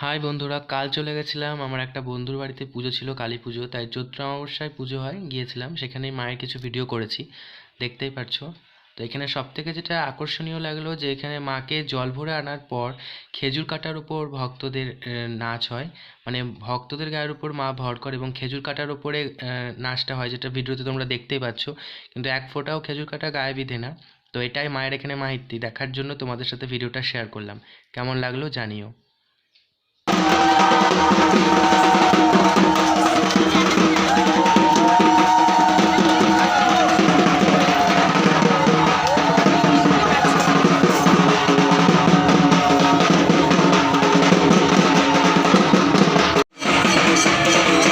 High বন্ধুরা, কাল চলে গেছিলাম। আমার একটা বন্ধুর বাড়িতে পুজো ছিল, কালী পুজো। তাই চৈত্র অমাবস্যায় পুজো হয়, গিয়েছিলাম। সেখানেই মায়ের কিছু ভিডিও করেছি। দেখতেই পারছ। তো এখানে সব থেকে যেটা আকর্ষণীয় লাগল যে এখানে মাকে জল ভরে আনার পর খেজুর কাটার উপর ভক্তদের নাচ হয়। মানে ভক্তদের গায়ের উপর মা ভর করে এবং খেজুর কাটার উপরে নাচটা হয়, যেটা ভিডিওতে তোমরা দেখতেই পাচ্ছ। কিন্তু এক ফোঁটাও খেজুর কাটা গায়ে বিধে না। তো এটাই মায়ের এখানে মাহিত্য দেখার জন্য তোমাদের সাথে ভিডিওটা শেয়ার করলাম। কেমন লাগল জানিও। Thank